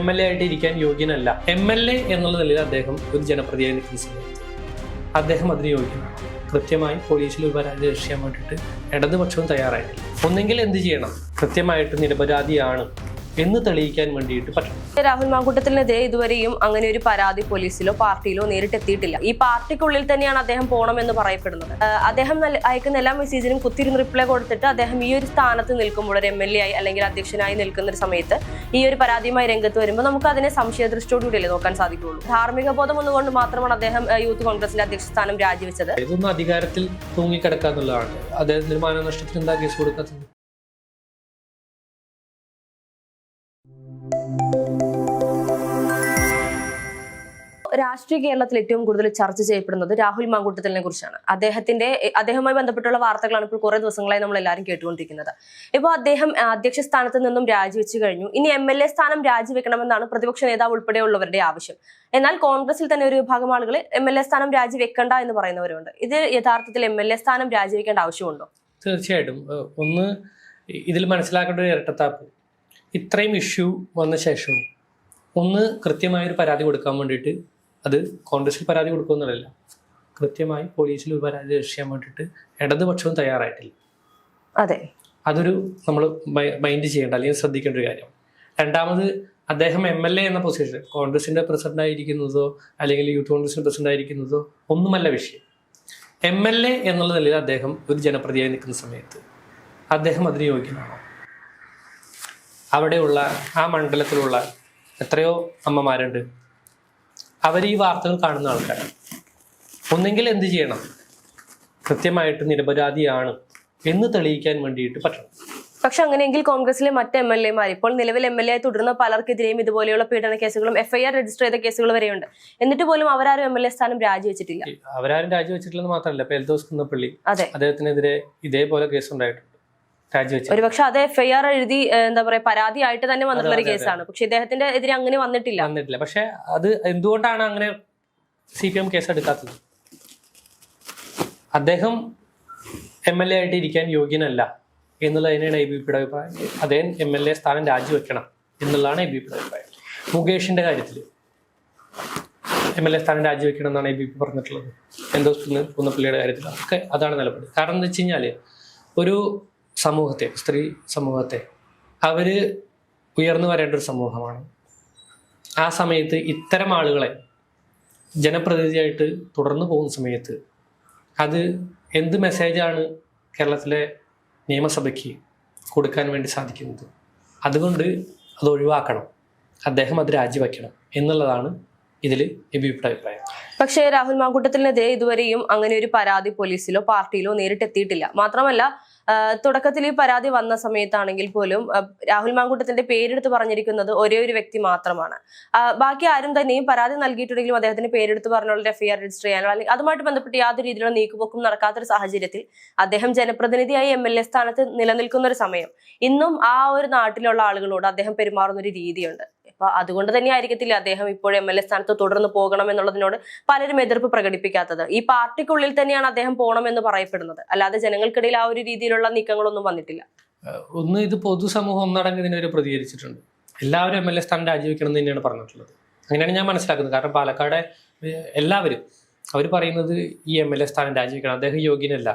M L A ആയിട്ട് ഇരിക്കാൻ യോഗ്യനല്ല. എം എൽ എ എന്നുള്ള നിലയിൽ അദ്ദേഹം ഒരു ജനപ്രതിനിധി അദ്ദേഹം അതിന് യോഗ്യനാണ് കൃത്യമായി പോലീസിൽ ഒരു പരാതി ചെയ്യാൻ വേണ്ടിയിട്ട് ഇടതുപക്ഷവും തയ്യാറായിട്ടില്ല. ഒന്നെങ്കിൽ എന്ത് ചെയ്യണം? കൃത്യമായിട്ട് നിരപരാധിയാണ്. എന്ന് തെളിയിക്കാൻ വേണ്ടിയിട്ട് പറ്റണം രാഹുൽ മാങ്കൂട്ടത്തിനെതിരെ ഇതുവരെയും അങ്ങനെ ഒരു പരാതി പോലീസിലോ പാർട്ടിയിലോ നേരിട്ട് എത്തിയിട്ടില്ല ഈ പാർട്ടിക്കുള്ളിൽ തന്നെയാണ് അദ്ദേഹം പോകണമെന്ന് പറയപ്പെടുന്നത്. അദ്ദേഹം അയക്കുന്ന എല്ലാ മെസ്സേജിനും കുത്തിരുന്ന് റിപ്ലൈ കൊടുത്തിട്ട് അദ്ദേഹം ഈ ഒരു സ്ഥാനത്ത് നിൽക്കുമ്പോൾ ഒരു എം എൽ എ ആയി അല്ലെങ്കിൽ അധ്യക്ഷനായി നിൽക്കുന്ന ഒരു സമയത്ത് ഈ ഒരു പരാതിയുമായി രംഗത്ത് വരുമ്പോൾ നമുക്ക് അതിനെ സംശയദൃഷ്ടിയോടുകൂടിയല്ലേ നോക്കാൻ സാധിക്കുകയുള്ളൂ. ധാർമ്മിക ബോധം ഒന്നുകൊണ്ട് മാത്രമാണ് അദ്ദേഹം യൂത്ത് കോൺഗ്രസിന്റെ അധ്യക്ഷ സ്ഥാനം രാജിവെച്ചത്. ഇതൊന്നും അധികാരത്തിൽ തൂങ്ങിക്കിടക്കാന്നുള്ളതാണ്. അദ്ദേഹത്തിന് മാനനഷ്ടത്തിന് എന്താ കേസ് കൊടുക്കാത്തത്? രാഷ്ട്രീയ കേരളത്തിൽ ഏറ്റവും കൂടുതൽ ചർച്ച ചെയ്യപ്പെടുന്നത് രാഹുൽ മാങ്കൂട്ടത്തിലിനെ കുറിച്ചാണ്. അദ്ദേഹത്തിന്റെ അദ്ദേഹവുമായി ബന്ധപ്പെട്ടുള്ള വാർത്തകളാണ് ഇപ്പോൾ കുറെ ദിവസങ്ങളായി നമ്മൾ എല്ലാവരും കേട്ടുകൊണ്ടിരിക്കുന്നത്. ഇപ്പോൾ അദ്ദേഹം അധ്യക്ഷ സ്ഥാനത്ത് നിന്നും രാജിവെച്ചു കഴിഞ്ഞു. ഇനി എം എൽ എ സ്ഥാനം രാജിവെക്കണമെന്നാണ് പ്രതിപക്ഷ നേതാവ് ഉൾപ്പെടെയുള്ളവരുടെ ആവശ്യം. എന്നാൽ കോൺഗ്രസിൽ തന്നെ ഒരു വിഭാഗം ആളുകൾ എം എൽ എ സ്ഥാനം രാജിവെക്കണ്ട എന്ന് പറയുന്നവരുണ്ട്. ഇത് യഥാർത്ഥത്തിൽ എം എൽ എ സ്ഥാനം രാജിവെക്കേണ്ട ആവശ്യമുണ്ടോ? തീർച്ചയായിട്ടും. ഒന്ന് ഇതിൽ മനസ്സിലാക്കേണ്ട ഒരു ഇരട്ടത്താപ്പ്. ഇത്രയും ഇഷ്യൂ വന്ന ശേഷം ഒന്ന് കൃത്യമായൊരു പരാതി കൊടുക്കാൻ വേണ്ടിയിട്ട് അത് കോൺഗ്രസിൽ പരാതി കൊടുക്കുമെന്നല്ല കൃത്യമായി പോലീസിൽ ഒരു പരാതി രജിസ്റ്റർ ചെയ്യാൻ വേണ്ടിയിട്ട് ഇടതുപക്ഷവും തയ്യാറായിട്ടില്ല. അതെ. അതൊരു നമ്മൾ മൈൻഡ് ചെയ്യേണ്ട അല്ലെങ്കിൽ ശ്രദ്ധിക്കേണ്ട ഒരു കാര്യം. രണ്ടാമത് അദ്ദേഹം എം എൽ എ എന്ന പൊസിഷൻ കോൺഗ്രസിന്റെ പ്രസിഡന്റ് ആയിരിക്കുന്നതോ അല്ലെങ്കിൽ യൂത്ത് കോൺഗ്രസിന്റെ പ്രസിഡന്റ് ആയിരിക്കുന്നതോ ഒന്നുമല്ല വിഷയം. എം എൽ എ എന്നുള്ള നിലയിൽ അദ്ദേഹം ഒരു ജനപ്രതിയായി നിൽക്കുന്ന സമയത്ത് അദ്ദേഹം അതിന് യോഗ്യനാണോ? അവിടെയുള്ള ആ മണ്ഡലത്തിലുള്ള എത്രയോ അമ്മമാരുണ്ട്. അവർ ഈ വാർത്തകൾ കാണുന്ന ആൾക്കാരാണ് ഒന്നെങ്കിൽ എന്ത് ചെയ്യണം? കൃത്യമായിട്ട് നിരപരാധിയാണ് എന്ന് തെളിയിക്കാൻ വേണ്ടിയിട്ട് പറ്റണം. പക്ഷെ അങ്ങനെയെങ്കിൽ കോൺഗ്രസിലെ മറ്റ് എം എൽ എമാർ ഇപ്പോൾ നിലവിൽ എം എൽ എ ആയി തുടരുന്ന പലർക്കെതിരെയും ഇതുപോലെയുള്ള പീഡന കേസുകളും എഫ്ഐആർ രജിസ്റ്റർ ചെയ്ത കേസുകൾ വരെയുണ്ട്. എന്നിട്ട് പോലും അവരാരും എം എൽ എ സ്ഥാനം രാജിവെച്ചിട്ടില്ല. അവരാരും രാജിവെച്ചിട്ടില്ലെന്ന് മാത്രമല്ല ഇപ്പൊ എൽദോസ് കുന്നപ്പള്ളി അതെ. അദ്ദേഹത്തിനെതിരെ ഇതേപോലെ കേസ് ഉണ്ടായിട്ടുണ്ട് ഒരുപക്ഷെ അത് എഫ്ഐആർ എഴുതി എന്താ പറയാ പരാതിയായിട്ട് തന്നെ വന്നിട്ടുള്ള ഒരു. കേസാണ്. പക്ഷെ ഇദ്ദേഹത്തിന്റെ എതിരെ അങ്ങനെ വന്നിട്ടില്ല. വന്നിട്ടില്ല. പക്ഷെ അത് എന്തുകൊണ്ടാണ് അങ്ങനെ സി പി എം കേസ് എടുക്കാത്തത് അദ്ദേഹം എം എൽ എ ആയിട്ട് ഇരിക്കാൻ യോഗ്യനല്ല എന്നുള്ളതിനാണ് എ ബി പിയുടെ അഭിപ്രായം. അദ്ദേഹം എം എൽ എ സ്ഥാനം രാജിവെക്കണം എന്നുള്ളതാണ് എ ബി പിയുടെ അഭിപ്രായം. മുകേഷിന്റെ കാര്യത്തിൽ എം എൽ എ സ്ഥാനം രാജിവെക്കണം എന്നാണ് എ ബി പി പറഞ്ഞിട്ടുള്ളത്. എന്തോ കുന്നപ്പള്ളിയുടെ കാര്യത്തിൽ ഒക്കെ അതാണ് നിലപാട്. കാരണം എന്താ വെച്ച് കഴിഞ്ഞാൽ ഒരു സമൂഹത്തെ സ്ത്രീ സമൂഹത്തെ. അവർ ഉയർന്നു വരേണ്ട ഒരു സമൂഹമാണ്. ആ സമയത്ത് ഇത്തരം ആളുകളെ ജനപ്രതിനിധിയായിട്ട് തുടർന്നു പോകുന്ന സമയത്ത് അത് എന്ത് മെസ്സേജാണ് കേരളത്തിലെ നിയമസഭയ്ക്ക് കൊടുക്കാൻ വേണ്ടി സാധിക്കുന്നത്? അതുകൊണ്ട് അത് ഒഴിവാക്കണം. അദ്ദേഹം അത് രാജിവെക്കണം എന്നുള്ളതാണ് ഇതിൽ എബിയുടെ അഭിപ്രായം പക്ഷേ രാഹുൽ മാങ്കൂട്ടത്തിനെതിരെ ഇതുവരെയും അങ്ങനെ ഒരു പരാതി പോലീസിലോ പാർട്ടിയിലോ നേരിട്ടെത്തിയിട്ടില്ല. മാത്രമല്ല തുടക്കത്തിൽ ഈ പരാതി വന്ന സമയത്താണെങ്കിൽ പോലും രാഹുൽ മാങ്കൂട്ടത്തിന്റെ പേരെടുത്ത് പറഞ്ഞിരിക്കുന്നത് ഒരേ ഒരു വ്യക്തി മാത്രമാണ്. ബാക്കി ആരും തന്നെയും പരാതി നൽകിയിട്ടുണ്ടെങ്കിലും അദ്ദേഹത്തിന്റെ പേരെടുത്ത് പറഞ്ഞുള്ള എഫ്ഐആർ രജിസ്റ്റർ ചെയ്യാനോ അല്ലെങ്കിൽ അതുമായിട്ട് ബന്ധപ്പെട്ട് യാതൊരു രീതിയിലുള്ള നീക്കുപോക്കും നടക്കാത്തൊരു സാഹചര്യത്തിൽ അദ്ദേഹം ജനപ്രതിനിധിയായി എം എൽ എ സ്ഥാനത്ത് നിലനിൽക്കുന്ന ഒരു സമയം. ഇന്നും ആ ഒരു നാട്ടിലുള്ള ആളുകളോട് അദ്ദേഹം പെരുമാറുന്ന ഒരു രീതിയുണ്ട്. അപ്പൊ അതുകൊണ്ട് തന്നെ ആയിരിക്കത്തില്ല അദ്ദേഹം ഇപ്പോഴും എം എൽ എ സ്ഥാനത്ത് തുടർന്ന് പോകണം എന്നുള്ളതിനോട് പലരും എതിർപ്പ് പ്രകടിപ്പിക്കാത്തത്. ഈ പാർട്ടിക്കുള്ളിൽ തന്നെയാണ് അദ്ദേഹം പോകണമെന്ന് പറയപ്പെടുന്നത്. അല്ലാതെ ജനങ്ങൾക്കിടയിൽ ആ ഒരു രീതിയിലുള്ള നീക്കങ്ങളൊന്നും വന്നിട്ടില്ല. ഒന്ന് ഇത് പൊതുസമൂഹം ഒന്നടങ്കം ഇതിനെ പ്രതികരിച്ചിട്ടുണ്ട്. എല്ലാവരും എം എൽ എ സ്ഥാനം രാജിവെക്കണം എന്ന് തന്നെയാണ് പറഞ്ഞിട്ടുള്ളത്. അങ്ങനെയാണ് ഞാൻ മനസ്സിലാക്കുന്നത്. കാരണം പാലക്കാട് എല്ലാവരും അവർ പറയുന്നത് ഈ എം എൽ എ സ്ഥാനം രാജിവെക്കണം. അദ്ദേഹം യോഗ്യനല്ല.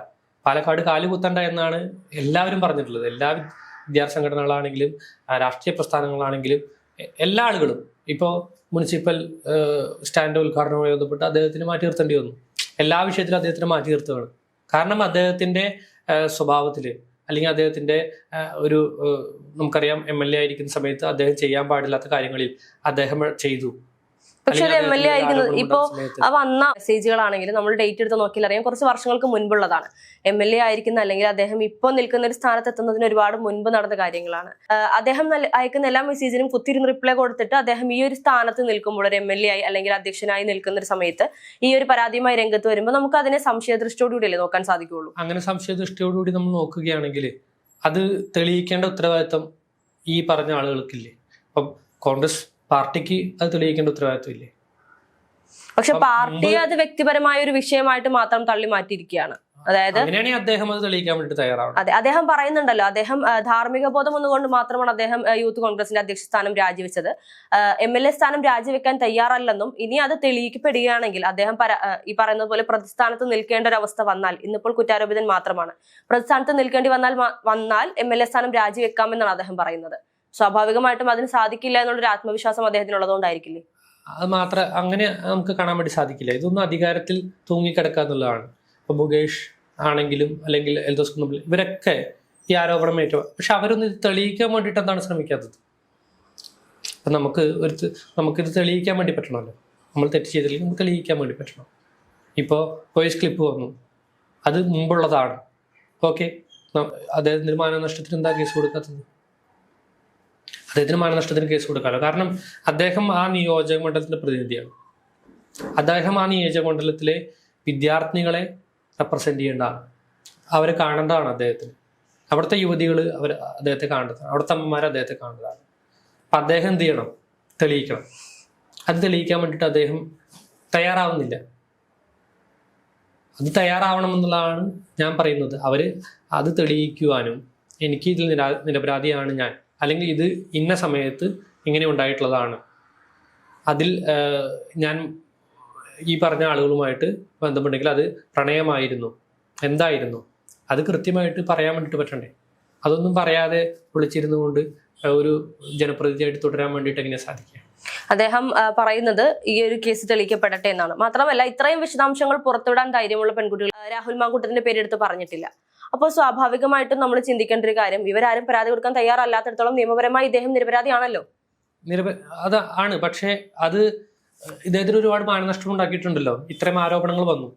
പാലക്കാട് കാലുകുത്തണ്ട എന്നാണ് എല്ലാവരും പറഞ്ഞിട്ടുള്ളത്. എല്ലാ വിദ്യാർത്ഥി സംഘടനകളാണെങ്കിലും രാഷ്ട്രീയ പ്രസ്ഥാനങ്ങളാണെങ്കിലും എല്ലാ ആളുകളും. ഇപ്പോൾ മുനിസിപ്പൽ സ്റ്റാൻഡ് ഉദ്ഘാടനവുമായി ബന്ധപ്പെട്ട് അദ്ദേഹത്തിന് മാറ്റി നിർത്തേണ്ടി വന്നു. എല്ലാ വിഷയത്തിലും അദ്ദേഹത്തിന് മാറ്റി നിർത്തുകയാണ്. കാരണം അദ്ദേഹത്തിന്റെ സ്വഭാവത്തിൽ അല്ലെങ്കിൽ അദ്ദേഹത്തിന്റെ ഒരു നമുക്കറിയാം എം എൽ എ ആയിരിക്കുന്ന സമയത്ത് അദ്ദേഹം ചെയ്യാൻ പാടില്ലാത്ത കാര്യങ്ങളിൽ അദ്ദേഹം ചെയ്തു. പക്ഷെ ഒരു എം എൽ എ ആയിരിക്കുന്നത് ഇപ്പോ ആ വന്ന മെസ്സേജുകളാണെങ്കിലും നമ്മൾ ഡേറ്റ് എടുത്ത് നോക്കിയാൽ അറിയാം. കുറച്ച് വർഷങ്ങൾക്ക് മുൻപുള്ളതാണ്. എം എൽ എ ആയിരിക്കുന്ന അല്ലെങ്കിൽ അദ്ദേഹം ഇപ്പോൾ നിൽക്കുന്ന ഒരു സ്ഥാനത്ത് എത്തുന്നതിന് ഒരുപാട് മുൻപ് നടന്ന കാര്യങ്ങളാണ്. അദ്ദേഹം അയക്കുന്ന എല്ലാ മെസ്സേജിനും കുത്തിരുന്ന് റിപ്ലൈ കൊടുത്തിട്ട് അദ്ദേഹം ഈ ഒരു സ്ഥാനത്ത് നിൽക്കുമ്പോൾ ഒരു എം എൽ എ ആയി അല്ലെങ്കിൽ അധ്യക്ഷനായി നിൽക്കുന്ന ഒരു സമയത്ത് ഈ ഒരു പരാതിയുമായി രംഗത്ത് വരുമ്പോൾ നമുക്ക് അതിനെ സംശയദൃഷ്ടിയോടുകൂടിയല്ലേ നോക്കാൻ സാധിക്കുകയുള്ളൂ? അങ്ങനെ സംശയദൃഷ്ടിയോടുകൂടി നമ്മൾ നോക്കുകയാണെങ്കിൽ അത് തെളിയിക്കേണ്ട ഉത്തരവാദിത്വം ഈ പറഞ്ഞ ആളുകൾക്കില്ലേ? അപ്പം കോൺഗ്രസ് പാർട്ടിക്ക് അത് തെളിയിക്കേണ്ട ഉത്തരവാദിത്വം ഇല്ലേ പക്ഷെ പാർട്ടി അത് വ്യക്തിപരമായ ഒരു വിഷയമായിട്ട് മാത്രം തള്ളി മാറ്റിയിരിക്കുകയാണ്. അതായത് അദ്ദേഹം അത് തെളിയിക്കാൻ വേണ്ടി തയ്യാറാവണം. അതെ അദ്ദേഹം പറയുന്നുണ്ടല്ലോ അദ്ദേഹം ധാർമ്മിക ബോധം ഒന്നുകൊണ്ട് മാത്രമാണ് അദ്ദേഹം യൂത്ത് കോൺഗ്രസിന്റെ അധ്യക്ഷ സ്ഥാനം രാജിവെച്ചത്. എം എൽ എ സ്ഥാനം രാജിവെക്കാൻ തയ്യാറല്ലെന്നും ഇനി അത് തെളിയിക്കപ്പെടുകയാണെങ്കിൽ അദ്ദേഹം ഈ പറയുന്നത് പോലെ പ്രതിസ്ഥാനത്ത് നിൽക്കേണ്ട ഒരു അവസ്ഥ വന്നാൽ ഇന്നിപ്പോൾ കുറ്റാരോപിതൻ മാത്രമാണ്. പ്രതിസ്ഥാനത്ത് നിൽക്കേണ്ടി വന്നാൽ വന്നാൽ എം എൽ എ സ്ഥാനം രാജിവെക്കാമെന്നാണ് അദ്ദേഹം പറയുന്നത്. സ്വാഭാവികമായിട്ടും അതിന് സാധിക്കില്ല എന്നുള്ളൊരു ആത്മവിശ്വാസം അദ്ദേഹത്തിന് അദ്ദേഹത്തിനുള്ളതുകൊണ്ടായിരിക്കില്ലേ? അത് മാത്രം അങ്ങനെ നമുക്ക് കാണാൻ വേണ്ടി സാധിക്കില്ല. ഇതൊന്നും അധികാരത്തിൽ തൂങ്ങിക്കിടക്കുക എന്നുള്ളതാണ്. ഇപ്പൊ മുകേഷ് ആണെങ്കിലും അല്ലെങ്കിൽ ഇവരൊക്കെ ഈ ആരോപണം ഏറ്റവും പക്ഷെ അവരൊന്നും ഇത് തെളിയിക്കാൻ വേണ്ടിയിട്ട് എന്താണ് ശ്രമിക്കാത്തത്? അപ്പൊ നമുക്ക് ഒരു നമുക്ക് നമുക്കിത് തെളിയിക്കാൻ വേണ്ടി പറ്റണമല്ലോ. നമ്മൾ തെറ്റ് ചെയ്തില്ലെങ്കിൽ നമുക്ക് തെളിയിക്കാൻ വേണ്ടി പറ്റണം. ഇപ്പോൾ വോയിസ് ക്ലിപ്പ് വന്നു. അത് മുമ്പുള്ളതാണ്. ഓക്കെ. അദ്ദേഹത്തിന് മാനനഷ്ടത്തിന് എന്താ കേസ് കൊടുക്കാത്തത്? അദ്ദേഹത്തിന് മാനനഷ്ടത്തിന് കേസ് കൊടുക്കാമല്ലോ കാരണം അദ്ദേഹം ആ നിയോജക മണ്ഡലത്തിന്റെ പ്രതിനിധിയാണ്. അദ്ദേഹം ആ നിയോജക മണ്ഡലത്തിലെ വിദ്യാർത്ഥിനികളെ റെപ്രസെന്റ് ചെയ്യേണ്ടതാണ് അവരെ കാണേണ്ടതാണ് അദ്ദേഹത്തിന്. അവിടുത്തെ യുവതികൾ അവർ അദ്ദേഹത്തെ കാണേണ്ടതാണ്. അവിടുത്തെ അമ്മമാർ അദ്ദേഹത്തെ കാണേണ്ടതാണ്. അപ്പം അദ്ദേഹം എന്ത് ചെയ്യണം? തെളിയിക്കണം. അത് തെളിയിക്കാൻ വേണ്ടിയിട്ട് അദ്ദേഹം തയ്യാറാവുന്നില്ല. അത് തയ്യാറാവണം എന്നുള്ളതാണ് ഞാൻ പറയുന്നത്. അവർ അത് തെളിയിക്കുവാനും എനിക്ക് ഇതിൽ നിരാ നിരപരാധിയാണ് ഞാൻ. അല്ലെങ്കിൽ ഇത് ഇന്ന സമയത്ത് ഇങ്ങനെ ഉണ്ടായിട്ടുള്ളതാണ്. അതിൽ ഞാൻ ഈ പറഞ്ഞ ആളുകളുമായിട്ട് ബന്ധമുണ്ടെങ്കിൽ അത് പ്രണയമായിരുന്നു. എന്തായിരുന്നു? അത് കൃത്യമായിട്ട് പറയാൻ വേണ്ടിയിട്ട് പറ്റണ്ടേ? അതൊന്നും പറയാതെ വിളിച്ചിരുന്നു കൊണ്ട് ഒരു ജനപ്രതിനിധിയായിട്ട് തുടരാൻ വേണ്ടിയിട്ട് എങ്ങനെ സാധിക്കുക? അദ്ദേഹം പറയുന്നത് ഈ ഒരു കേസ് തെളിയിക്കപ്പെടട്ടെ എന്നാണ്. മാത്രമല്ല ഇത്രയും വിശദാംശങ്ങൾ പുറത്തുവിടാൻ ധൈര്യമുള്ള പെൺകുട്ടികൾ രാഹുൽ മാങ്കൂട്ടത്തിന്റെ പേരെടുത്ത് പറഞ്ഞിട്ടില്ല. അപ്പോൾ സ്വാഭാവികമായിട്ടും നമ്മൾ ചിന്തിക്കേണ്ട ഒരു കാര്യം ഇവരാരും പരാതി കൊടുക്കാൻ തയ്യാറല്ലാത്തടത്തോളം നിയമപരമായി ഇദ്ദേഹം നിരപരാധിയാണല്ലോ. നിരപ അത് ആണ്. പക്ഷേ അത് ഇദ്ദേഹത്തിന് ഒരുപാട് മാനനഷ്ടം ഉണ്ടാക്കിയിട്ടുണ്ടല്ലോ. ഇത്രയും ആരോപണങ്ങൾ വന്നു.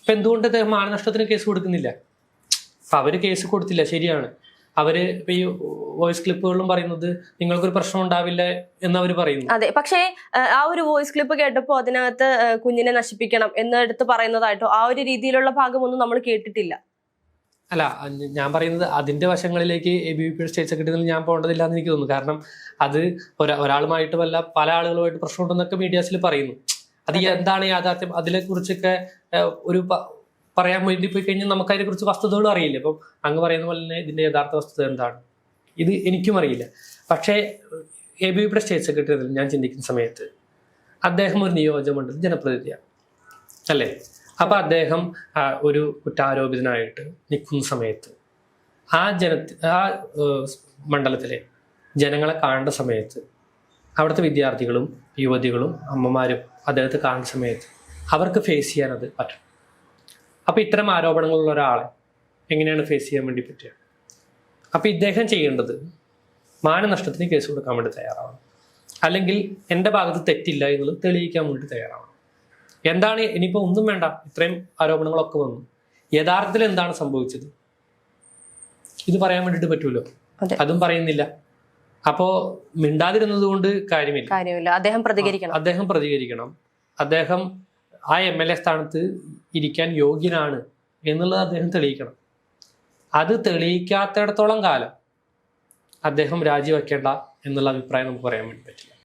അപ്പൊ എന്തുകൊണ്ട് ഇദ്ദേഹം മാനനഷ്ടത്തിന് കേസ് കൊടുക്കുന്നില്ല? അപ്പൊ അവർ കേസ് കൊടുത്തില്ല. ശരിയാണ്. അവർ ഇപ്പൊ ഈ വോയിസ് ക്ലിപ്പുകളിലും പറയുന്നത് നിങ്ങൾക്കൊരു പ്രശ്നം ഉണ്ടാവില്ല എന്ന് അവർ പറയുന്നു. അതെ. പക്ഷേ ആ, ആ ഒരു വോയിസ് ക്ലിപ്പ് കേട്ടപ്പോ അതിനകത്ത് കുഞ്ഞിനെ നശിപ്പിക്കണം എന്ന് എടുത്ത് പറയുന്നതായിട്ടോ ആ ഒരു രീതിയിലുള്ള ഭാഗമൊന്നും നമ്മൾ കേട്ടിട്ടില്ല. അല്ല ഞാൻ പറയുന്നത് അതിന്റെ വശങ്ങളിലേക്ക് A B V P state സെക്രട്ടറിയിൽ ഞാൻ പോകേണ്ടതില്ല എന്ന് എനിക്ക് തോന്നുന്നു. കാരണം അത് ഒരാളുമായിട്ടുമല്ല ഒരാളുമായിട്ട് വല്ല പല ആളുകളുമായിട്ട് പ്രശ്നമുണ്ടെന്നൊക്കെ മീഡിയാസിൽ പറയുന്നു. അത് എന്താണ് യാഥാർത്ഥ്യം? അതിനെ കുറിച്ചൊക്കെ ഒരു പറയാൻ വേണ്ടി പോയി കഴിഞ്ഞാൽ നമുക്ക് അതിനെ കുറിച്ച് വസ്തുതകളും അറിയില്ല. അപ്പം അങ്ങ് പറയുന്ന പോലെ തന്നെ ഇതിന്റെ യഥാർത്ഥ വസ്തുത എന്താണ്? ഇത് എനിക്കും അറിയില്ല. പക്ഷേ എ ബി വിയുടെ സ്റ്റേറ്റ് സെക്രട്ടറി ഞാൻ ചിന്തിക്കുന്ന സമയത്ത് അദ്ദേഹം ഒരു നിയോജകമണ്ഡലം ജനപ്രതിനിധിയാണ്. അല്ലേ? അപ്പൊ അദ്ദേഹം ഒരു കുറ്റാരോപിതനായിട്ട് നിൽക്കുന്ന സമയത്ത് ആ ജന ആ മണ്ഡലത്തിലെ ജനങ്ങളെ കാണേണ്ട സമയത്ത് അവിടുത്തെ വിദ്യാർത്ഥികളും യുവതികളും അമ്മമാരും അദ്ദേഹത്തെ കാണുന്ന സമയത്ത് അവർക്ക് ഫേസ് ചെയ്യാൻ അത് പറ്റും. അപ്പൊ ഇത്തരം ആരോപണങ്ങളുള്ള ഒരാളെ എങ്ങനെയാണ് ഫേസ് ചെയ്യാൻ വേണ്ടി പറ്റുക? അപ്പൊ ഇദ്ദേഹം ചെയ്യേണ്ടത് മാനനഷ്ടത്തിന് കേസ് കൊടുക്കാൻ വേണ്ടി തയ്യാറാവണം. അല്ലെങ്കിൽ എന്റെ ഭാഗത്ത് തെറ്റില്ല എന്നുള്ളത് തെളിയിക്കാൻ വേണ്ടി തയ്യാറാവണം. എന്താണ് ഇനിയിപ്പോൾ ഒന്നും വേണ്ട. ഇത്രയും ആരോപണങ്ങളൊക്കെ വന്നു. യഥാർത്ഥത്തിൽ എന്താണ് സംഭവിച്ചത്? ഇത് പറയാൻ വേണ്ടിട്ട് പറ്റുമല്ലോ അതെ. അതും പറയുന്നില്ല. അപ്പോ മിണ്ടാതിരുന്നത് കൊണ്ട് കാര്യമില്ല. കാര്യമില്ല. അദ്ദേഹം പ്രതികരിക്കണം. അദ്ദേഹം പ്രതികരിക്കണം. അദ്ദേഹം ആ എം എൽ എ സ്ഥാനത്ത് ഇരിക്കാൻ യോഗ്യനാണ് എന്നുള്ളത് അദ്ദേഹം തെളിയിക്കണം. അത് തെളിയിക്കാത്തിടത്തോളം കാലം അദ്ദേഹം രാജിവെക്കേണ്ട എന്നുള്ള അഭിപ്രായം നമുക്ക് പറയാൻ വേണ്ടി പറ്റില്ല.